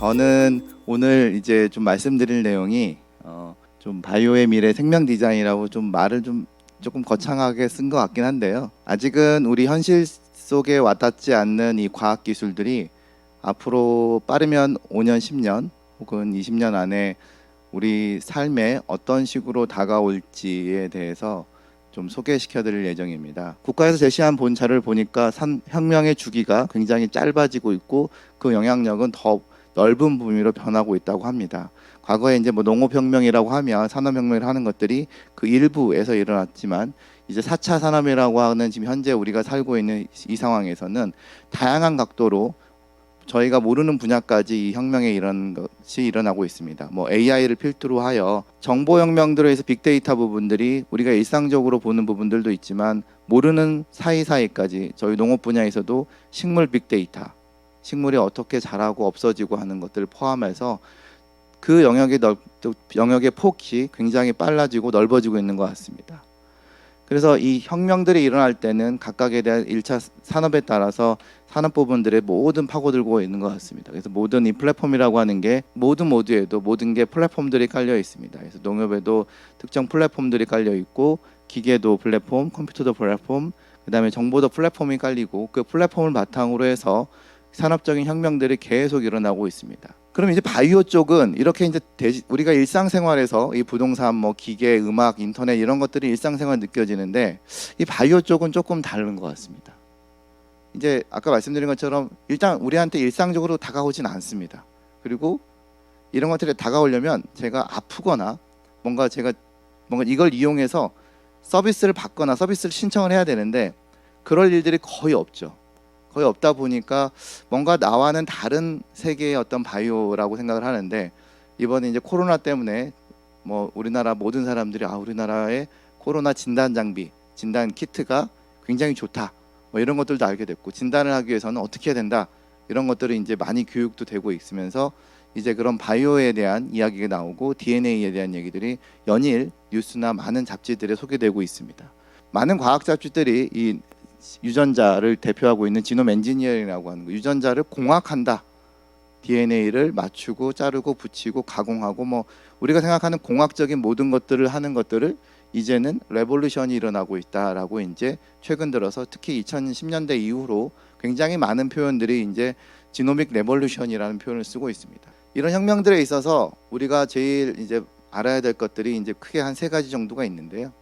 저는 오늘 이제 좀 말씀드릴 내용이 어, 좀 바이오의 미래 생명 디자인이라고 좀 말을 좀 조금 거창하게 쓴 것 같긴 한데요. 아직은 우리 현실 속에 와닿지 않는 이 과학 기술들이 앞으로 빠르면 5년, 10년 혹은 20년 안에 우리 삶에 어떤 식으로 다가올지에 대해서 좀 소개시켜 드릴 예정입니다. 국가에서 제시한 본차를 보니까 산, 혁명의 주기가 굉장히 짧아지고 있고 그 영향력은 더 넓은 범위로 변하고 있다고 합니다. 과거에 이제 뭐 농업혁명이라고 하면 산업혁명을 하는 것들이 그 일부에서 일어났지만 이제 4차 산업이라고 하는 지금 현재 우리가 살고 있는 이 상황에서는 다양한 각도로 저희가 모르는 분야까지 이 혁명에 이런 것이 일어나고 있습니다. 뭐 AI를 필두로 하여 정보 혁명들로 해서 빅데이터 부분들이 우리가 일상적으로 보는 부분들도 있지만 모르는 사이사이까지 저희 농업 분야에서도 식물 빅데이터, 식물이 어떻게 자라고 없어지고 하는 것들을 포함해서 그 영역의 넓, 영역의 폭이 굉장히 빨라지고 넓어지고 있는 것 같습니다. 그래서 이 혁명들이 일어날 때는 각각에 대한 1차 산업에 따라서 산업 부분들의 모든 파고들고 있는 것 같습니다. 그래서 모든 이 플랫폼이라고 하는 게 모든 모드에도 모든 게 플랫폼들이 깔려 있습니다. 그래서 농업에도 특정 플랫폼들이 깔려 있고 기계도 플랫폼, 컴퓨터도 플랫폼, 그다음에 정보도 플랫폼이 깔리고 그 플랫폼을 바탕으로 해서 산업적인 혁명들이 계속 일어나고 있습니다. 그럼 이제 바이오 쪽은 이렇게 이제 대지- 우리가 일상생활에서 이 부동산, 뭐 기계, 음악, 인터넷 이런 것들이 일상생활 느껴지는데 이 바이오 쪽은 조금 다른 것 같습니다. 이제 아까 말씀드린 것처럼 일단 우리한테 일상적으로 다가오진 않습니다. 그리고 이런 것들이 다가오려면 제가 아프거나 뭔가 제가 뭔가 이걸 이용해서 서비스를 받거나 서비스를 신청을 해야 되는데 그럴 일들이 거의 없죠. 거의 없다 보니까 뭔가 나와는 다른 세계의 어떤 바이오라고 생각을 하는데 이번에 이제 코로나 때문에 뭐 우리나라 모든 사람들이 아 우리나라의 코로나 진단 장비, 진단 키트가 굉장히 좋다. 뭐 이런 것들도 알게 됐고 진단을 하기 위해서는 어떻게 해야 된다. 이런 것들이 이제 많이 교육도 되고 있으면서 이제 그런 바이오에 대한 이야기가 나오고 DNA에 대한 얘기들이 연일 뉴스나 많은 잡지들에 소개되고 있습니다. 많은 과학 잡지들이 이 유전자를 대표하고 있는 지놈 엔지니어링이라고 하는 거 유전자를 공학한다. DNA를 맞추고 자르고 붙이고 가공하고 뭐 우리가 생각하는 공학적인 모든 것들을 하는 것들을 이제는 레볼루션이 일어나고 있다라고 이제 최근 들어서 특히 2010년대 이후로 굉장히 많은 표현들이 이제 지노믹 레볼루션이라는 표현을 쓰고 있습니다. 이런 혁명들에 있어서 우리가 제일 이제 알아야 될 것들이 이제 크게 한 세 가지 정도가 있는데요.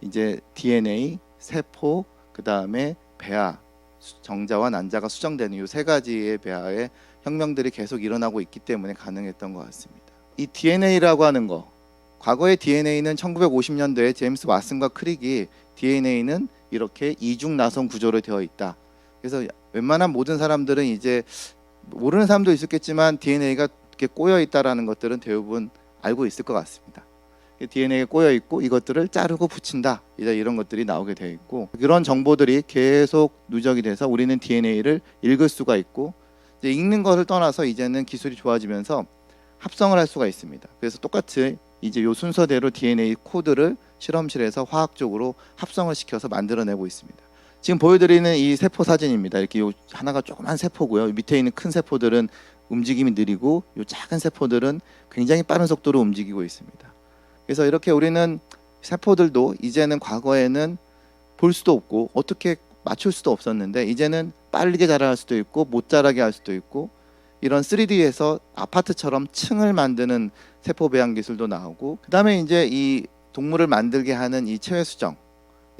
이제 DNA, 세포, 그 다음에 배아, 수- 정자와 난자가 수정되는 이 세 가지의 배아의 혁명들이 계속 일어나고 있기 때문에 가능했던 것 같습니다. 이 DNA라고 하는 거, 과거의 DNA는 1950년도에 제임스 왓슨과 크릭이 DNA는 이렇게 이중 나선 구조로 되어 있다. 그래서 웬만한 모든 사람들은 이제 모르는 사람도 있었겠지만 DNA가 이렇게 꼬여 있다라는 것들은 대부분 알고 있을 것 같습니다. DNA가 꼬여 있고 이것들을 자르고 붙인다 이제 이런 것들이 나오게 되어 있고 그런 정보들이 계속 누적이 돼서 우리는 DNA를 읽을 수가 있고 읽는 것을 떠나서 이제는 기술이 좋아지면서 합성을 할 수가 있습니다. 그래서 똑같이 이제 요 순서대로 DNA 코드를 실험실에서 화학적으로 합성을 시켜서 만들어내고 있습니다. 지금 보여드리는 이 세포 사진입니다. 이렇게 요 하나가 조그만 세포고요. 밑에 있는 큰 세포들은 움직임이 느리고 요 작은 세포들은 굉장히 빠른 속도로 움직이고 있습니다. 그래서 이렇게 우리는 세포들도 이제는 과거에는 볼 수도 없고 어떻게 맞출 수도 없었는데 이제는 빠르게 자랄 수도 있고 못 자라게 할 수도 있고 이런 3D에서 아파트처럼 층을 만드는 세포 배양 기술도 나오고 그다음에 이제 이 동물을 만들게 하는 이 체외 수정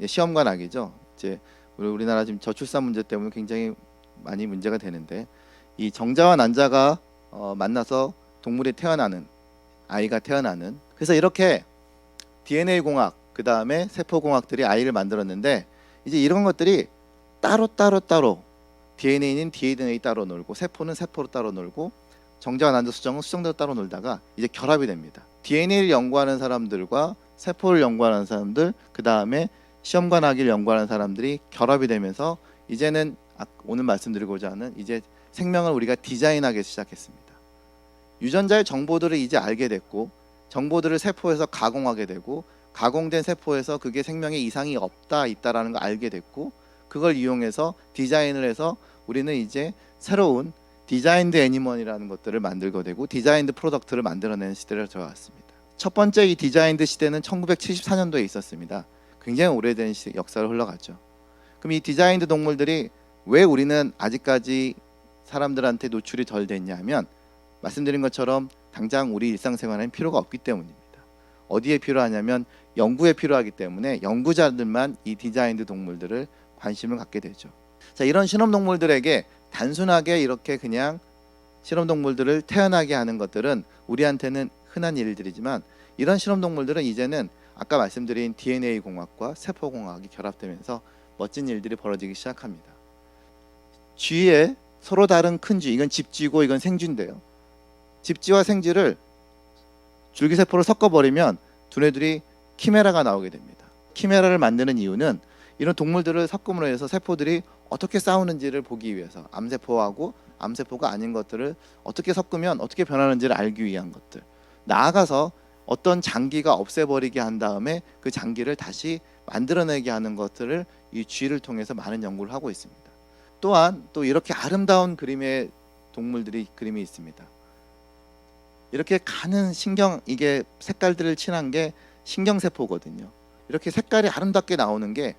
예, 시험관 아기죠. 이제 우리 우리나라 지금 저출산 문제 때문에 굉장히 많이 문제가 되는데 이 정자와 난자가 어, 만나서 동물이 태어나는 아이가 태어나는 그래서 이렇게 DNA 공학 그 다음에 세포 공학들이 아이를 만들었는데 이제 이런 것들이 따로 따로 따로 DNA는 DNA 따로 놀고 세포는 세포로 따로 놀고 정자와 난자 수정은 수정대로 따로 놀다가 이제 결합이 됩니다. DNA를 연구하는 사람들과 세포를 연구하는 사람들 그 다음에 시험관학을 연구하는 사람들이 결합이 되면서 이제는 아- 오늘 말씀드리고자 하는 이제 생명을 우리가 디자인하기 시작했습니다. 유전자의 정보들을 이제 알게 됐고 정보들을 세포에서 가공하게 되고 가공된 세포에서 그게 생명에 이상이 없다 있다라는 걸 알게 됐고 그걸 이용해서 디자인을 해서 우리는 이제 새로운 디자인드 애니멀이라는 것들을 만들게 되고 디자인드 프로덕트를 만들어내는 시대를 들어왔습니다. 첫 번째 이 디자인드 시대는 1974년도에 있었습니다. 굉장히 오래된 시, 역사를 흘러갔죠. 그럼 이 디자인드 동물들이 왜 우리는 아직까지 사람들한테 노출이 덜 됐냐면 말씀드린 것처럼 당장 우리 일상생활에는 필요가 없기 때문입니다. 어디에 필요하냐면 연구에 필요하기 때문에 연구자들만 이 디자인드 동물들을 관심을 갖게 되죠. 자, 이런 실험 동물들에게 단순하게 이렇게 그냥 실험 동물들을 태어나게 하는 것들은 우리한테는 흔한 일들이지만 이런 실험 동물들은 이제는 아까 말씀드린 DNA 공학과 세포 공학이 결합되면서 멋진 일들이 벌어지기 시작합니다. 쥐에 서로 다른 큰 쥐, 이건 집쥐고 이건 생쥐인데요. 집쥐와 생쥐를 줄기세포를 섞어버리면 두뇌들이 키메라가 나오게 됩니다. 키메라를 만드는 이유는 이런 동물들을 섞음으로 해서 세포들이 어떻게 싸우는지를 보기 위해서 암세포하고 암세포가 아닌 것들을 어떻게 섞으면 어떻게 변하는지를 알기 위한 것들. 나아가서 어떤 장기가 없애버리게 한 다음에 그 장기를 다시 만들어내게 하는 것들을 이 쥐를 통해서 많은 연구를 하고 있습니다. 또한 또 이렇게 아름다운 그림의 동물들이 그림이 있습니다. 이렇게 가는 신경 이게 색깔들을 칠한 게 신경세포거든요. 이렇게 색깔이 아름답게 나오는 게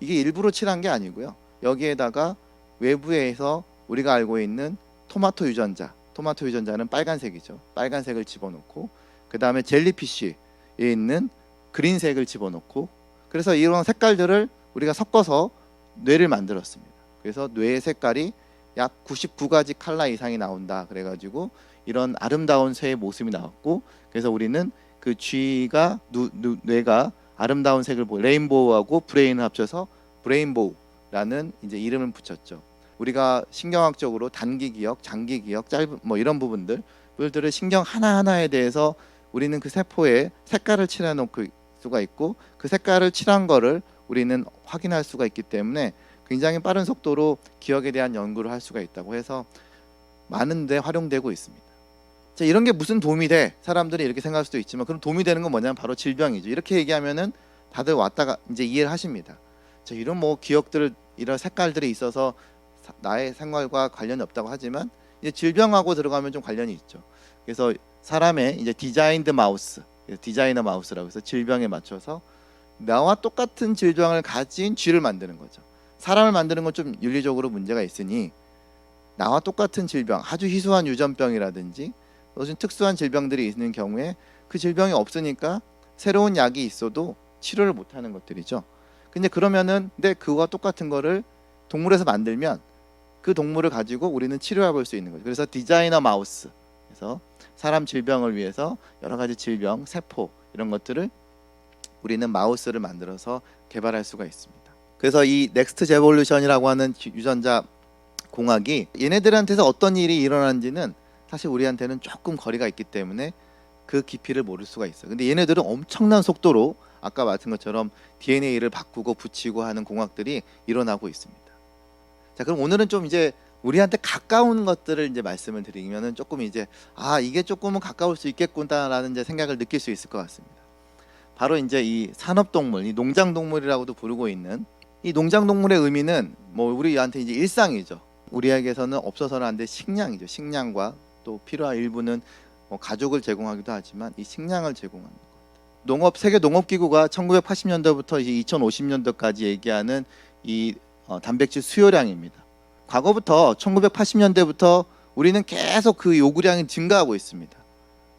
이게 일부러 칠한 게 아니고요. 여기에다가 외부에서 우리가 알고 있는 토마토 유전자, 토마토 유전자는 빨간색이죠. 빨간색을 집어넣고 그 다음에 젤리피쉬에 있는 그린색을 집어넣고 그래서 이런 색깔들을 우리가 섞어서 뇌를 만들었습니다. 그래서 뇌의 색깔이 약 99가지 컬러 이상이 나온다. 그래가지고 이런 아름다운 새의 모습이 나왔고 그래서 우리는 그 쥐가 누, 누, 뇌가 아름다운 색을 보 레인보우하고 브레인을 합쳐서 브레인보우라는 이제 이름을 붙였죠. 우리가 신경학적으로 단기 기억, 장기 기억, 짧은 뭐 이런 부분들 부분들을 신경 하나 하나에 대해서 우리는 그 세포에 색깔을 칠해 놓을 수가 있고 그 색깔을 칠한 거를 우리는 확인할 수가 있기 때문에 굉장히 빠른 속도로 기억에 대한 연구를 할 수가 있다고 해서 많은데 활용되고 있습니다. 자, 이런 게 무슨 도움이 돼? 사람들이 이렇게 생각할 수도 있지만 그럼 도움이 되는 건 뭐냐면 바로 질병이죠. 이렇게 얘기하면은 다들 왔다가 이제 이해를 하십니다. 자, 이런 뭐 기억들 이런 색깔들이 있어서 사- 나의 생활과 관련이 없다고 하지만 이제 질병하고 들어가면 좀 관련이 있죠. 그래서 사람의 이제 디자인드 마우스, 디자이너 마우스라고 해서 질병에 맞춰서 나와 똑같은 질병을 가진 쥐를 만드는 거죠. 사람을 만드는 건 좀 윤리적으로 문제가 있으니 나와 똑같은 질병, 아주 희소한 유전병이라든지 무슨 특수한 질병들이 있는 경우에 그 질병이 없으니까 새로운 약이 있어도 치료를 못 하는 것들이죠. 근데 그러면은 근데 그와 똑같은 거를 동물에서 만들면 그 동물을 가지고 우리는 치료해 볼 수 있는 거죠. 그래서 디자이너 마우스. 그래서 사람 질병을 위해서 여러 가지 질병, 세포 이런 것들을 우리는 마우스를 만들어서 개발할 수가 있습니다. 그래서 이 넥스트 제볼루션이라고 하는 기- 유전자 공학이 얘네들한테서 어떤 일이 일어나는지는 사실 우리한테는 조금 거리가 있기 때문에 그 깊이를 모를 수가 있어요. 근데 얘네들은 엄청난 속도로 아까 말씀 것처럼 DNA를 바꾸고 붙이고 하는 공학들이 일어나고 있습니다. 자, 그럼 오늘은 좀 이제 우리한테 가까운 것들을 이제 말씀을 드리면은 조금 이제 아 이게 조금은 가까울 수 있겠구나라는 이제 생각을 느낄 수 있을 것 같습니다. 바로 이제 이 산업동물, 이 농장동물이라고도 부르고 있는 이 농장동물의 의미는 뭐 우리한테 이제 일상이죠. 우리에게서는 없어서는 안 될 식량이죠. 식량과 또 필요한 일부는 뭐 가족을 제공하기도 하지만 이 식량을 제공하는 것. 농업 세계 농업기구가 1980년도부터 이제 2050년도까지 얘기하는 이 어, 단백질 수요량입니다. 과거부터 1980년대부터 우리는 계속 그 요구량이 증가하고 있습니다.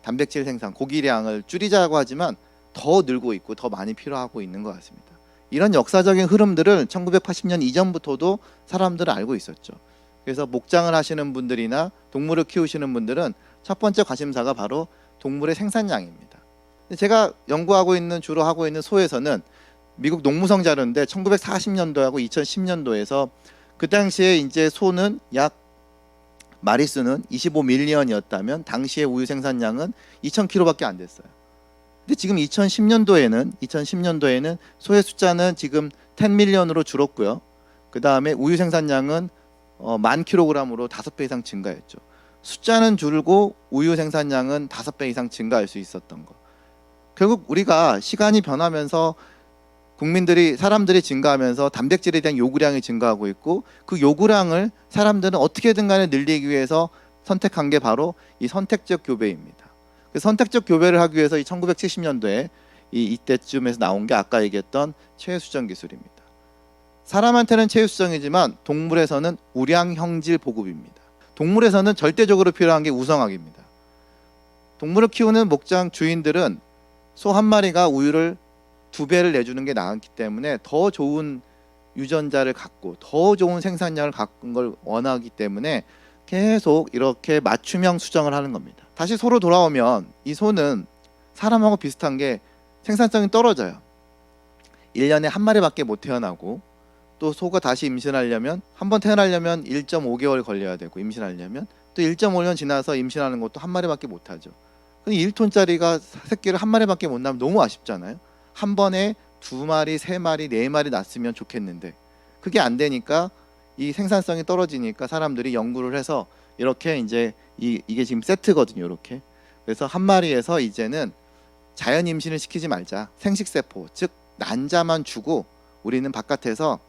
단백질 생산, 고기량을 줄이자고 하지만 더 늘고 있고 더 많이 필요하고 있는 것 같습니다. 이런 역사적인 흐름들을 1980년 이전부터도 사람들은 알고 있었죠. 그래서 목장을 하시는 분들이나 동물을 키우시는 분들은 첫 번째 관심사가 바로 동물의 생산량입니다. 제가 연구하고 있는 주로 하고 있는 소에서는 미국 농무성 자료인데 1940년도하고 2010년도에서 그 당시에 이제 소는 약 마리수는 25밀리언이었다면 당시의 우유 생산량은 2,000kg밖에 안 됐어요. 근데 지금 2010년도에는 2010년도에는 소의 숫자는 지금 10밀리언으로 줄었고요. 그 다음에 우유 생산량은 어, 만 킬로그램으로 다섯 배 이상 증가했죠. 숫자는 줄고 우유 생산량은 다섯 배 이상 증가할 수 있었던 거. 결국 우리가 시간이 변하면서 국민들이 사람들이 증가하면서 단백질에 대한 요구량이 증가하고 있고 그 요구량을 사람들은 어떻게든 간에 늘리기 위해서 선택한 게 바로 이 선택적 교배입니다. 그 선택적 교배를 하기 위해서 이 1970년도에 이 이때쯤에서 나온 게 아까 얘기했던 체외수정 기술입니다. 사람한테는 체외수정이지만 동물에서는 우량 형질 보급입니다. 동물에서는 절대적으로 필요한 게 우성학입니다. 동물을 키우는 목장 주인들은 소 한 마리가 우유를 두 배를 내주는 게 나았기 때문에 더 좋은 유전자를 갖고 더 좋은 생산량을 갖는 걸 원하기 때문에 계속 이렇게 맞춤형 수정을 하는 겁니다. 다시 소로 돌아오면 이 소는 사람하고 비슷한 게 생산성이 떨어져요. 1년에 한 마리밖에 못 태어나고 또 소가 다시 임신하려면 한 번 태어나려면 1.5개월 걸려야 되고 임신하려면 또 1.5년 지나서 임신하는 것도 한 마리밖에 못 하죠. 근데 1톤짜리가 새끼를 한 마리밖에 못 낳으면 너무 아쉽잖아요. 한 번에 두 마리, 세 마리, 네 마리 낳았으면 좋겠는데 그게 안 되니까 이 생산성이 떨어지니까 사람들이 연구를 해서 이렇게 이제 이, 이게 지금 세트거든요. 이렇게 그래서 한 마리에서 이제는 자연 임신을 시키지 말자. 생식세포 즉 난자만 주고 우리는 바깥에서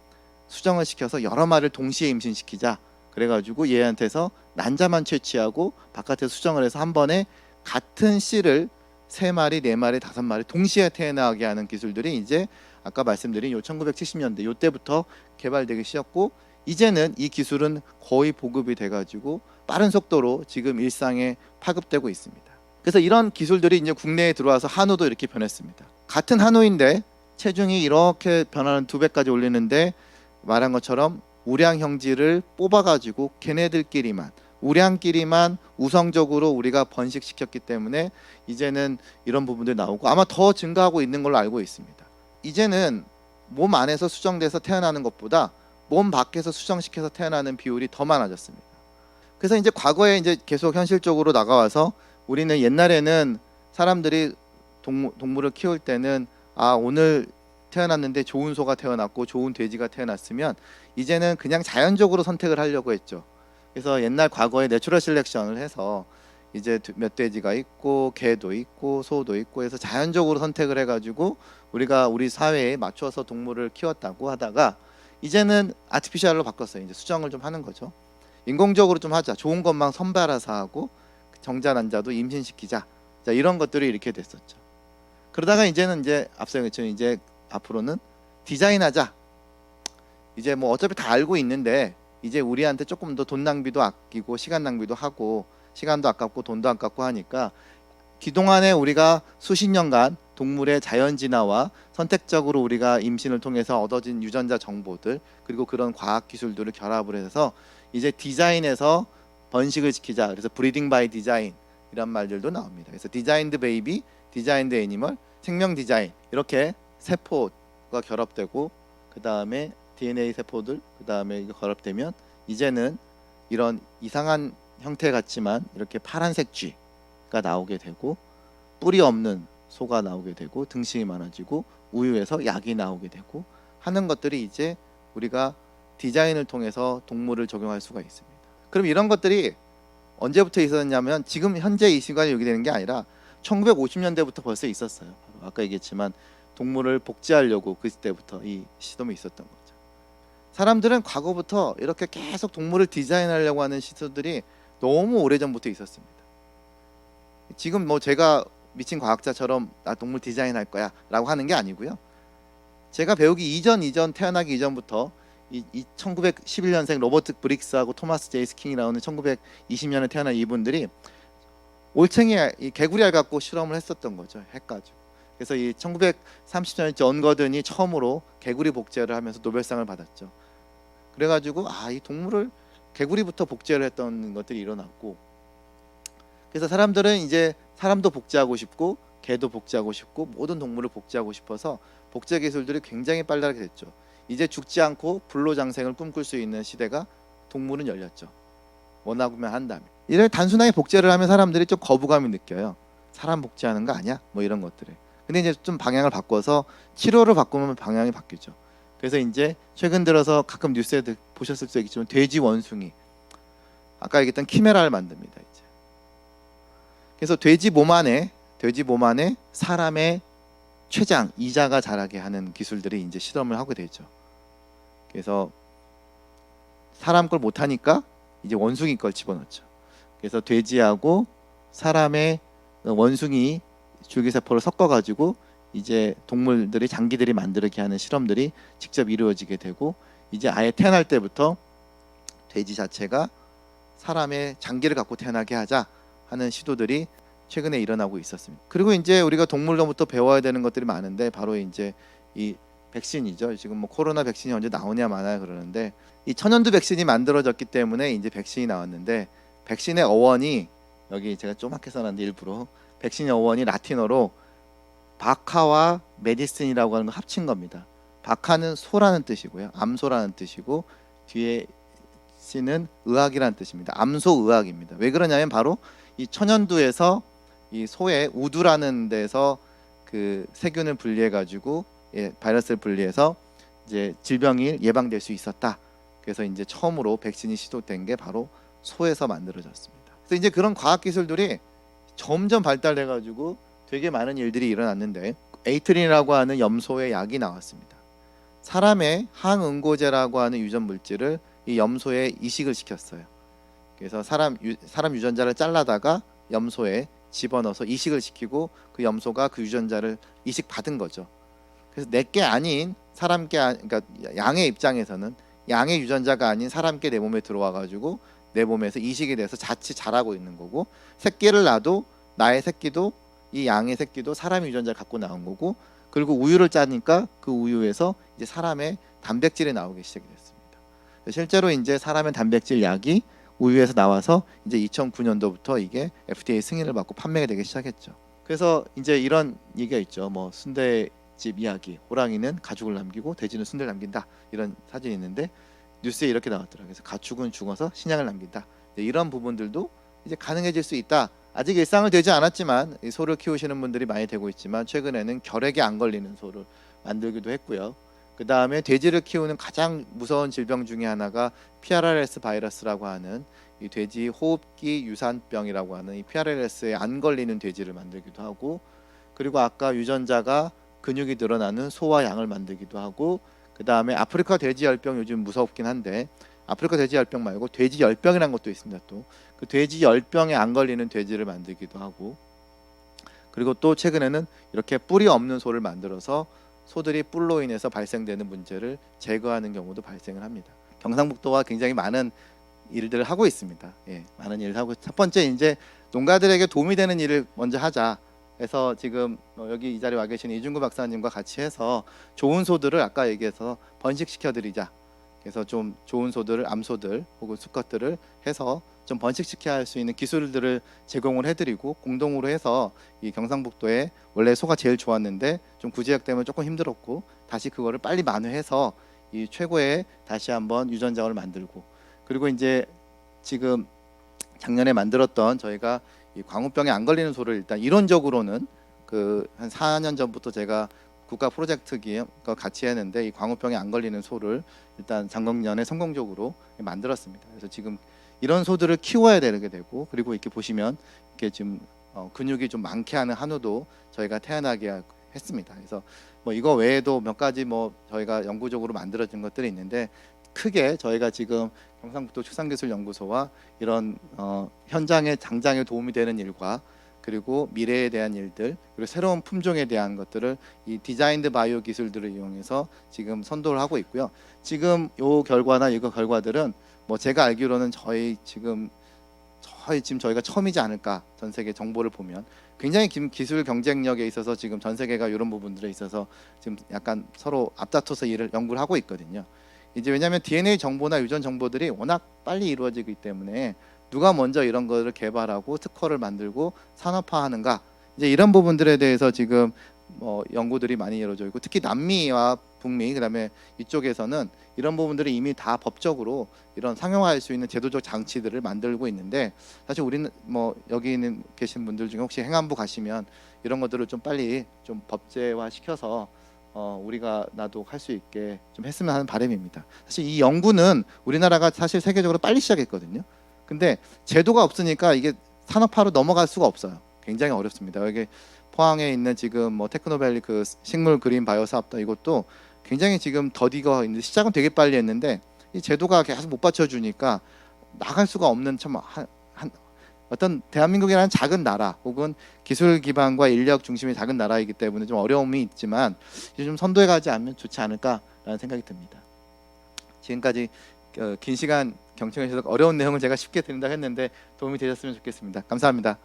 수정을 시켜서 여러 마리를 동시에 임신시키자. 그래가지고 얘한테서 난자만 채취하고 바깥에 수정을 해서 한 번에 같은 씨를 세 마리, 네 마리, 다섯 마리 동시에 태어나게 하는 기술들이 이제 아까 말씀드린 요 1970년대 요 때부터 개발되기 시작고 이제는 이 기술은 거의 보급이 돼가지고 빠른 속도로 지금 일상에 파급되고 있습니다. 그래서 이런 기술들이 이제 국내에 들어와서 한우도 이렇게 변했습니다. 같은 한우인데 체중이 이렇게 변하는 두 배까지 올리는데 말한 것처럼 우량 형질을 뽑아가지고 걔네들끼리만 우량끼리만 우성적으로 우리가 번식시켰기 때문에 이제는 이런 부분들이 나오고 아마 더 증가하고 있는 걸로 알고 있습니다. 이제는 몸 안에서 수정돼서 태어나는 것보다 몸 밖에서 수정시켜서 태어나는 비율이 더 많아졌습니다. 그래서 이제 과거에 이제 계속 현실적으로 나가와서 우리는 옛날에는 사람들이 동물, 동물을 키울 때는 아 오늘 태어났는데 좋은 소가 태어났고 좋은 돼지가 태어났으면 이제는 그냥 자연적으로 선택을 하려고 했죠. 그래서 옛날 과거에 내추럴 셀렉션을 해서 이제 두- 멧돼지가 있고 개도 있고 소도 있고 해서 자연적으로 선택을 해가지고 우리가 우리 사회에 맞춰서 동물을 키웠다고 하다가 이제는 아티피셜로 바꿨어요. 이제 수정을 좀 하는 거죠. 인공적으로 좀 하자. 좋은 것만 선발해서 하고 정자 난자도 임신시키자. 자 이런 것들이 이렇게 됐었죠. 그러다가 이제는 이제 앞서 얘기했죠. 이제 앞으로는 디자인하자. 이제 뭐 어차피 다 알고 있는데 이제 우리한테 조금 더 돈 낭비도 아끼고 시간 낭비도 하고 시간도 아깝고 돈도 아깝고 하니까 그동안에 우리가 수십 년간 동물의 자연 진화와 선택적으로 우리가 임신을 통해서 얻어진 유전자 정보들 그리고 그런 과학 기술들을 결합을 해서 이제 디자인에서 번식을 시키자. 그래서 브리딩 바이 디자인 이런 말들도 나옵니다. 그래서 디자인드 베이비, 디자인드 애니멀, 생명 디자인 이렇게 세포가 결합되고 그 다음에 DNA 세포들 그 다음에 결합되면 이제는 이런 이상한 형태 같지만 이렇게 파란색 쥐가 나오게 되고 뿌리 없는 소가 나오게 되고 등심이 많아지고 우유에서 약이 나오게 되고 하는 것들이 이제 우리가 디자인을 통해서 동물을 적용할 수가 있습니다. 그럼 이런 것들이 언제부터 있었냐면 지금 현재 이 시간에 여기 되는 게 아니라 1950년대부터 벌써 있었어요. 아까 얘기했지만 동물을 복제하려고 그때부터 이 시도이 있었던 거죠. 사람들은 과거부터 이렇게 계속 동물을 디자인하려고 하는 시도들이 너무 오래전부터 있었습니다. 지금 뭐 제가 미친 과학자처럼 나 동물 디자인할 거야라고 하는 게 아니고요. 제가 배우기 이전 이전 태어나기 이전부터 이, 이 1911년생 로버트 브릭스하고 토마스 제이 스 킹이 나오는 1920년에 태어난 이분들이 올챙이 알- 이 개구리 알 갖고 실험을 했었던 거죠. 핵가지고. 그래서 이 1930년에 존 거든이 처음으로 개구리 복제를 하면서 노벨상을 받았죠. 그래가지고 아 이 동물을 개구리부터 복제를 했던 것들이 일어났고 그래서 사람들은 이제 사람도 복제하고 싶고 개도 복제하고 싶고 모든 동물을 복제하고 싶어서 복제 기술들이 굉장히 빨라게 됐죠. 이제 죽지 않고 불로장생을 꿈꿀 수 있는 시대가 동물은 열렸죠. 원하면 한다면. 이를 단순하게 복제를 하면 사람들이 좀 거부감이 느껴요. 사람 복제하는 거 아니야? 뭐 이런 것들을. 근데 이제 좀 방향을 바꿔서 치료를 바꾸면 방향이 바뀌죠. 그래서 이제 최근 들어서 가끔 뉴스에 들- 보셨을 수 있겠지만 돼지 원숭이 아까 얘기했던 키메라를 만듭니다. 그래서 돼지 몸 안에 돼지 몸 안에 사람의 최장 이자가 자라게 하는 기술들이 이제 실험을 하게 되죠. 그래서 사람 걸 못하니까 이제 원숭이 걸 집어넣죠. 그래서 돼지하고 사람의 원숭이 줄기세포를 섞어가지고 이제 동물들이 장기들이 만들게 하는 실험들이 직접 이루어지게 되고 이제 아예 태어날 때부터 돼지 자체가 사람의 장기를 갖고 태어나게 하자 하는 시도들이 최근에 일어나고 있었습니다. 그리고 이제 우리가 동물로부터 배워야 되는 것들이 많은데 바로 이제 이 백신이죠. 지금 뭐 코로나 백신이 언제 나오냐 마냐 그러는데 이 천연두 백신이 만들어졌기 때문에 이제 백신이 나왔는데 백신의 어원이 여기 제가 조그맣게 써놨는데 일부러 백신의 어원이 라틴어로 바카와 메디슨이라고 하는 거 합친 겁니다. 바카는 소라는 뜻이고요. 암소라는 뜻이고 뒤에 씨는 의학이라는 뜻입니다. 암소 의학입니다. 왜 그러냐면 바로 이 천연두에서 이 소의 우두라는 데서 그 세균을 분리해 가지고 예, 바이러스를 분리해서 이제 질병이 예방될 수 있었다. 그래서 이제 처음으로 백신이 시도된 게 바로 소에서 만들어졌습니다. 그래서 이제 그런 과학 기술들이 점점 발달해 가지고 되게 많은 일들이 일어났는데 에이트린이라고 하는 염소의 약이 나왔습니다. 사람의 항응고제라고 하는 유전 물질을 이 염소에 이식을 시켰어요. 그래서 사람 유, 사람 유전자를 잘라다가 염소에 집어넣어서 이식을 시키고 그 염소가 그 유전자를 이식 받은 거죠. 그래서 내게 아닌 사람께 아, 그러니까 양의 입장에서는 양의 유전자가 아닌 사람께 내 몸에 들어와 가지고 내 몸에서 이식이 돼서 자칫 자라고 있는 거고 새끼를 낳아도 나의 새끼도 이 양의 새끼도 사람 유전자를 갖고 나온 거고 그리고 우유를 짜니까 그 우유에서 이제 사람의 단백질이 나오기 시작이 됐습니다. 실제로 이제 사람의 단백질 약이 우유에서 나와서 이제 2009년도부터 이게 FDA 승인을 받고 판매가 되기 시작했죠. 그래서 이제 이런 얘기가 있죠. 뭐 순대집 이야기, 호랑이는 가죽을 남기고 돼지는 순대를 남긴다 이런 사진이 있는데 뉴스에 이렇게 나왔더라고요. 그래서 가축은 죽어서 신약을 남긴다. 이런 부분들도 이제 가능해질 수 있다. 아직 일상을 되지 않았지만 이 소를 키우시는 분들이 많이 되고 있지만 최근에는 결핵에 안 걸리는 소를 만들기도 했고요. 그 다음에 돼지를 키우는 가장 무서운 질병 중에 하나가 PRRS 바이러스라고 하는 이 돼지 호흡기 유산병이라고 하는 이 PRRS에 안 걸리는 돼지를 만들기도 하고 그리고 아까 유전자가 근육이 늘어나는 소와 양을 만들기도 하고 그 다음에 아프리카 돼지 열병 요즘 무섭긴 한데 아프리카 돼지 열병 말고 돼지 열병이라는 것도 있습니다. 또 그 돼지 열병에 안 걸리는 돼지를 만들기도 하고 그리고 또 최근에는 이렇게 뿔이 없는 소를 만들어서 소들이 뿔로 인해서 발생되는 문제를 제거하는 경우도 발생을 합니다. 경상북도와 굉장히 많은 일들을 하고 있습니다. 예, 많은 일을 하고 첫 번째 이제 농가들에게 도움이 되는 일을 먼저 하자. 해서 지금 어, 여기 이 자리에 와 계신 이준구 박사님과 같이 해서 좋은 소들을 아까 얘기해서 번식시켜 드리자. 그래서 좀 좋은 소들을 암소들 혹은 수컷들을 해서 좀 번식시켜야 할 수 있는 기술들을 제공을 해드리고 공동으로 해서 이 경상북도에 원래 소가 제일 좋았는데 좀 구제약 때문에 조금 힘들었고 다시 그거를 빨리 만회해서 이 최고의 다시 한번 유전자를 만들고 그리고 이제 지금 작년에 만들었던 저희가 이 광우병에 안 걸리는 소를 일단 이론적으로는 그 한 4년 전부터 제가 국가 프로젝트 기획과 같이 했는데 이 광우병에 안 걸리는 소를 일단 작년에 성공적으로 만들었습니다. 그래서 지금 이런 소들을 키워야 되게 되고 그리고 이렇게 보시면 이렇게 지금 어, 근육이 좀 많게 하는 한우도 저희가 태어나게 하- 했습니다. 그래서 뭐 이거 외에도 몇 가지 뭐 저희가 연구적으로 만들어진 것들이 있는데 크게 저희가 지금 경상북도 축산기술연구소와 이런 어, 현장의 장장에 도움이 되는 일과 그리고 미래에 대한 일들 그리고 새로운 품종에 대한 것들을 이 디자인드 바이오 기술들을 이용해서 지금 선도를 하고 있고요. 지금 요 결과나 이거 결과들은 뭐 제가 알기로는 저희 지금 저희 지금 저희가 처음이지 않을까 전 세계 정보를 보면 굉장히 기- 기술 경쟁력에 있어서 지금 전 세계가 이런 부분들에 있어서 지금 약간 서로 앞다퉈서 일을 연구를 하고 있거든요. 이제 왜냐하면 DNA 정보나 유전 정보들이 워낙 빨리 이루어지기 때문에 누가 먼저 이런 거를 개발하고 특허를 만들고 산업화하는가 이제 이런 부분들에 대해서 지금 뭐 연구들이 많이 이루어져 있고 특히 남미와 북미 그다음에 이쪽에서는 이런 부분들이 이미 다 법적으로 이런 상용화할 수 있는 제도적 장치들을 만들고 있는데 사실 우리는 뭐 여기 있는 계신 분들 중에 혹시 행안부 가시면 이런 것들을 좀 빨리 좀 법제화 시켜서 어, 우리가 나도 할 수 있게 좀 했으면 하는 바람입니다. 사실 이 연구는 우리나라가 사실 세계적으로 빨리 시작했거든요. 근데 제도가 없으니까 이게 산업화로 넘어갈 수가 없어요. 굉장히 어렵습니다. 여기 포항에 있는 지금 뭐 테크노밸리 그 식물 그린 바이오 사업도 이것도 굉장히 지금 더디가 있는데 시작은 되게 빨리 했는데 이 제도가 계속 못 받쳐주니까 나갈 수가 없는 참 한, 한 어떤 대한민국이라는 작은 나라 혹은 기술 기반과 인력 중심의 작은 나라이기 때문에 좀 어려움이 있지만 이제 좀 선도해 가지 않으면 좋지 않을까라는 생각이 듭니다. 지금까지 어, 긴 시간 경청해 주셔서 어려운 내용을 제가 쉽게 드린다 했는데 도움이 되셨으면 좋겠습니다. 감사합니다.